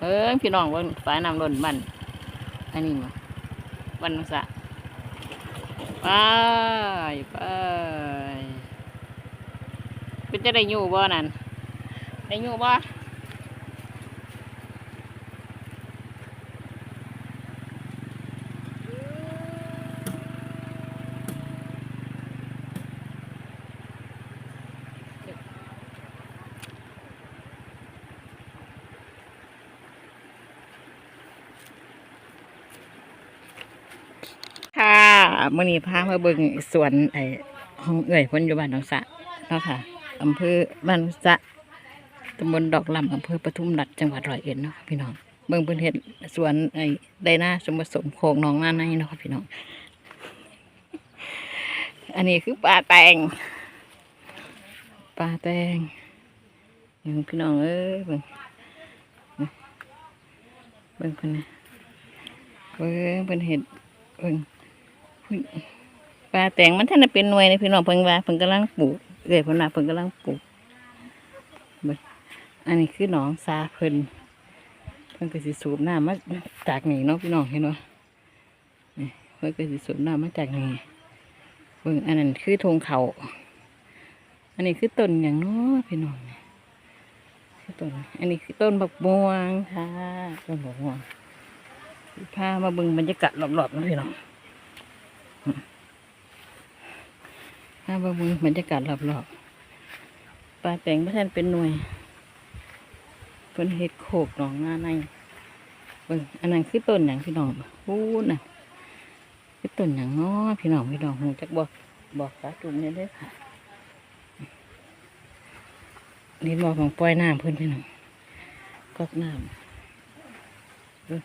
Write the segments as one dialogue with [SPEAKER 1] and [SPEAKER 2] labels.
[SPEAKER 1] เอ้ยพี่น้องว่าฝาน้ำล้นบันอันนี้มาบันสะไปไปเป็นจะได้อยู่บ่นั่นได้อยู่บ่ ค่ะมื้อนี้พามาเบิ่งสวนไอ้ห้องเอื้อยพิ่นอยู่บ้านหนองสะเนาะค่ะอำเภอบ้านสะตำบลดอกลำอำเภอปทุมรัฐจังหวัดร้อยเอ็ดเนาะค่ะพี่น้องเบิ่งเพิ่นเฮ็ดสวนไอ้ไดนาสมผสมโคกหนองหน้าในเนาะค่ะพี่น้อง อันนี้คือปลาแตงปลาแตงนี่พี่น้องเอ้ยเบิ่งเบิ่งเพิ่นนะเบิ่งเพิ่นเฮ็ดเบิ่ง ปลาแตงมันท่านเป็นหน่วยในพี่น้องเพิ่งว่าเพิ่งกำลังปลูกเอ้ยเพิ่นว่าเพิ่งกำลังปลูกอันนี้คือหนองซาเพิ่นเพิ่นก็สิสูบน้ำมาจากนี่เนาะพี่น้องเห็นบ่นี่เพิ่นก็สิสูบน้ำมาจากนี่เบิ่งอันนั้นคือธงเขาอันนี้คือต้นอย่างเนาะพี่น้องคือต้นอันนี้คือต้นบักม่วงค่ะต้นบักม่วงพามาเบิ่งบรรยากาศรอบๆนะพี่น้อง ถ้าเบิ่งบรรยากาศรอบๆปลาแตงพระท่านเป็นหน่วยเพิ่นเฮ็ดโขกหนองหน้าในเบิ่งอันนั้นคือต้นหยังพี่น้องพูดน่ะคือต้นหยังเนาะพี่น้องพี่น้องหูจักบอกบอกสาจุ่มเนี่ยด้อค่ะนี่บอกของปล่อยน้ำเพิ่อนพี่น้องก๊อกน้ำเบิ่ง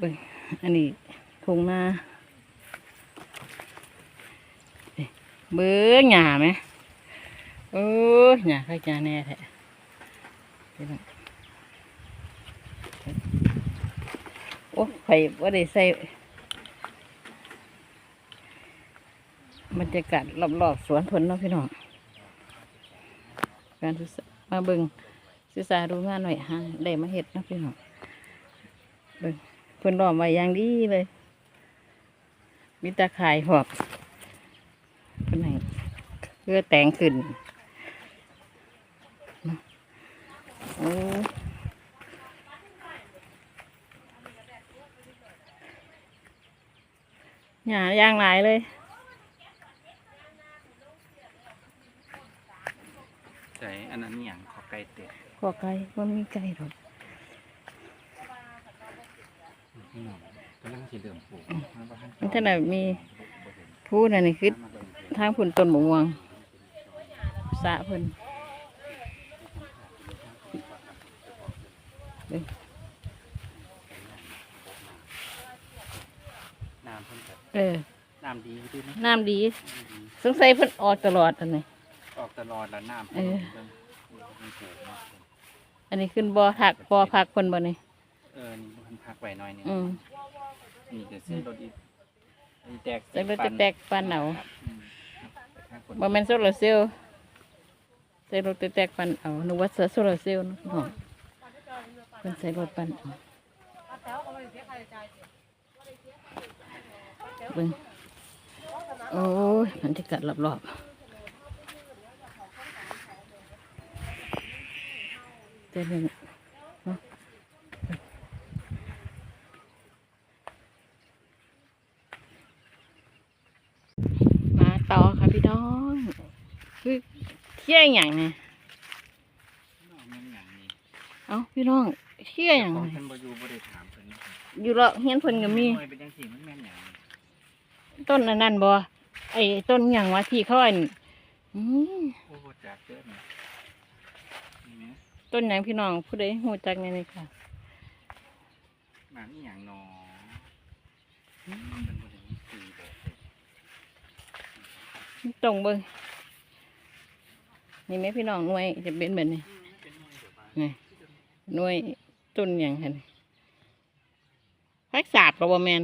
[SPEAKER 1] เบิ่งอันนี้ทงนานี่เบื้อหญ้าไหมเออหญ้าข้าหญ้าแน่แท้โอ้ไข่ว่าได้ใส่บรรยากาศรอบๆสวนผลเนาะพี่น้องการศึกมาเบิ่งศึกษาดูงานหน่อยฮะได้มาเห็ดเนาะพี่น้องเบิ่ง เพิ่นล้อมไว้อย่างดีเลย มีตาข่ายหอบเพิ่นให้เพื่อแต่งขึ้นโอ้หยาย่างหลายเลย
[SPEAKER 2] ใส่อันนั้นอหย่างขอไก่เตะ
[SPEAKER 1] ขอไก่ว่ามีไก่หรอก
[SPEAKER 2] พี่น้องกำลังสิเริ่มปลูกมันบ่ทัน
[SPEAKER 1] มันท่านน่ะมีพูดอันนี้คือทางพุ่นต้นหมะม่วงสระเพิ่น
[SPEAKER 2] น้ำเพิ่นก็
[SPEAKER 1] เออ
[SPEAKER 2] น้ำดีด้วยนะ
[SPEAKER 1] น้ำดี
[SPEAKER 2] น้ำดี
[SPEAKER 1] สงสัยเพิ่นออกตลอดอันนี้
[SPEAKER 2] ออกตลอดแล้วน้ำ
[SPEAKER 1] เออ
[SPEAKER 2] เพิ่นเพิ่นปลูกเนาะ
[SPEAKER 1] อันนี้ขึ้นบ่อผักบ่อผักเพิ่นบ่นี่
[SPEAKER 2] เออนี่เพิ่นพัก ไว้หน่อยหนึง
[SPEAKER 1] อืม
[SPEAKER 2] นี่จะซื้อรถอีกอีแตก
[SPEAKER 1] จักรถจะแตกปานเหนา
[SPEAKER 2] ครับอืมครับไปทางคน
[SPEAKER 1] บ่แม่นโซลาร์เซลล์ใส่รถจะแตกปันเอานึกว่าโซลาร์เซลล์เนาะพี่น้องเพิ่นใส่รถปันเอาเบิ่งโอ้ยมันจะกัดรอบๆเจะหนึ่งเนาะมาต่อค่ะพี่น้อง คือ เที่ยงอย่างเนี่ย
[SPEAKER 2] น้องแม่นหยังนี่
[SPEAKER 1] เอ้าพี่น้องเที่ยงอย่าง
[SPEAKER 2] ของ
[SPEAKER 1] เนี่ย
[SPEAKER 2] เพิ่นบ่อยู่บ่ได้ถามเพิ่นนะครับ
[SPEAKER 1] อยู่เลาะเฮียนเพิ่นก็มี
[SPEAKER 2] หน่วยเป็นจังซี่มันแม่นหยังนี่
[SPEAKER 1] ต้นอันนั้นบ่ไอ้ต้นอย่างวะที่เขาอันอืม
[SPEAKER 2] โอ้โหจากเด้อนี่นี่แหม
[SPEAKER 1] ต้นอย่างพี่น้องผู้ใดฮู้จักแน่เลยค่ะ
[SPEAKER 2] หมากอีหยังหนออืมเพิ่นบ่ได้มีสีบอกเลย
[SPEAKER 1] ตรงเบิ่ง นี่แม่พี่น้องหน่วยจะเป็นแบบนี้
[SPEAKER 2] เป็นหน่วยเดี๋ยวมา
[SPEAKER 1] นี่หน่วยต้นอย่างหั่นพักสาบบ่บ่แม่น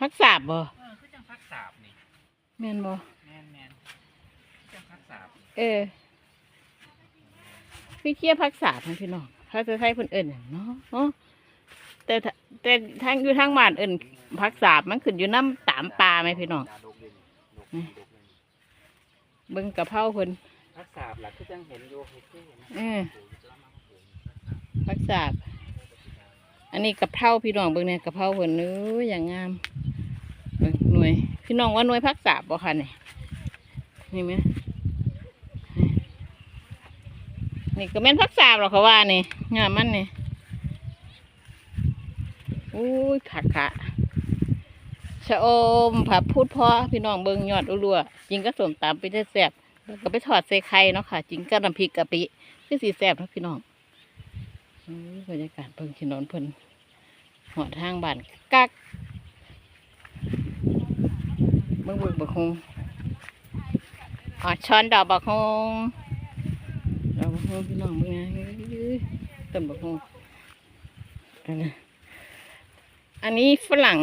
[SPEAKER 1] พักสาบบ่
[SPEAKER 2] เออคือจังพักสาบนี่
[SPEAKER 1] แม่นบ่
[SPEAKER 2] แม่นแม่นคือจังพักสาบนี่
[SPEAKER 1] เออคือเคี้ยพักษาทางพี่น้องเขาจะใช้คนเอิ่นเนาะเนาะแต่ถ้าแต่ทางอยู่ทางบ้านเอิ่นพักษามันขึ้นอยู่น้ำตามปลาไหมพี่น้อง
[SPEAKER 2] ดาดกเลยนี่ดกดกเลย
[SPEAKER 1] เบิ่งกะเพราเพิ่น
[SPEAKER 2] รักษาหลักคือจังเห็นอยู่เฮ็ดคือเห็น
[SPEAKER 1] เออพักษาบอันนี้กะเพราพี่น้องเบิ่งเนี่ยกะเพราเพิ่นเอ้อย่างงามเบิ่งหน่วย พี่น้องว่าหน่วยพักษาบ่คะเนี่ยนี่ไหมนี่ก็แม่นพักษาหรอกเขาว่านี่งามมันนี่อุ้ยผักค่ะชะอมผักพูดเพอพี่น้องเบิ่งยอดรัวๆจิงก็สมตามไปได้แซ่บ แล้วก็ไปทอดใส่ไข่เนาะค่ะจิงก็น้ำพริกกะปิคือสีแซ่บนะพี่น้องบรรยากาศเพิ่งถนอนเพิ่นหอดทางบ้านกักเบิ่งเบิ่งบักฮงอ๋อช้อนดอกบักฮงดอกบักฮงพี่น้องเบิ่งไงเต้นบักฮงอันนี้ฝรั่ง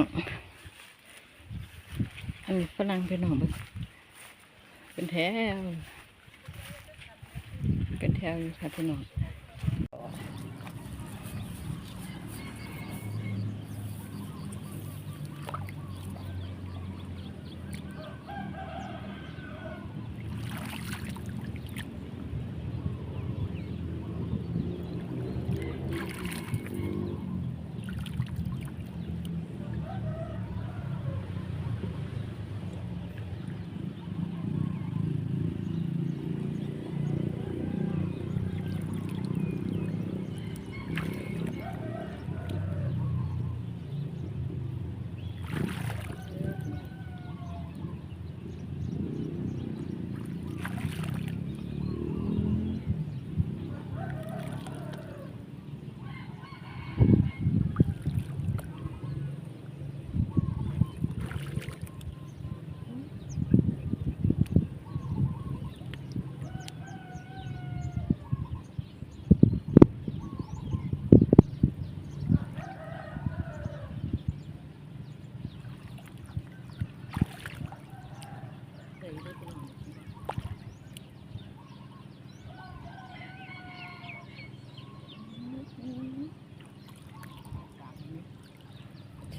[SPEAKER 1] อันนี้ฝรั่งพี่น้องเบิ่ง เป็นแถว เป็นแถวอยู่ค่ะพี่น้อง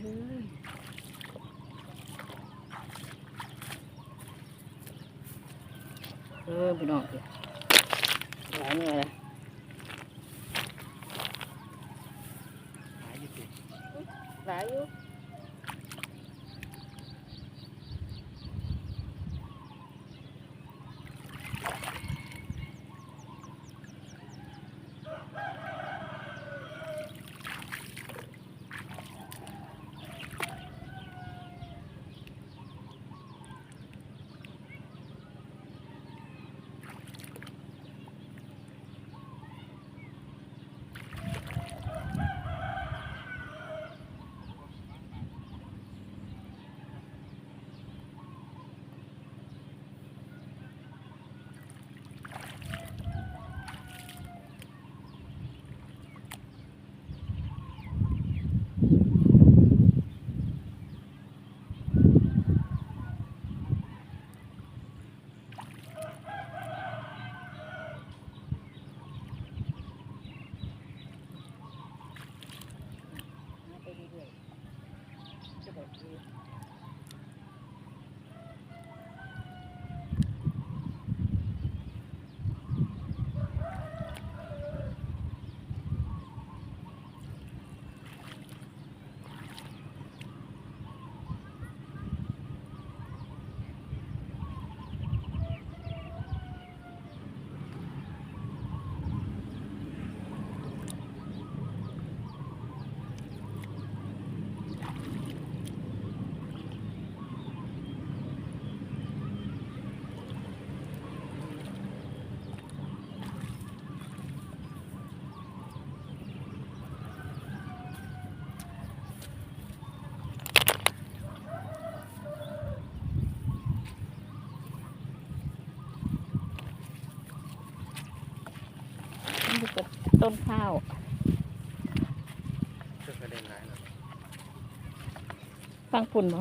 [SPEAKER 1] เออพี่น้องเอ้ยหลายเมื่อเลย
[SPEAKER 2] หาอยู่สิ
[SPEAKER 1] หลายอยู่ ต้นข้าว
[SPEAKER 2] เพิ่นก็ได้หลายแล้ว
[SPEAKER 1] ฟังปุ่นบ่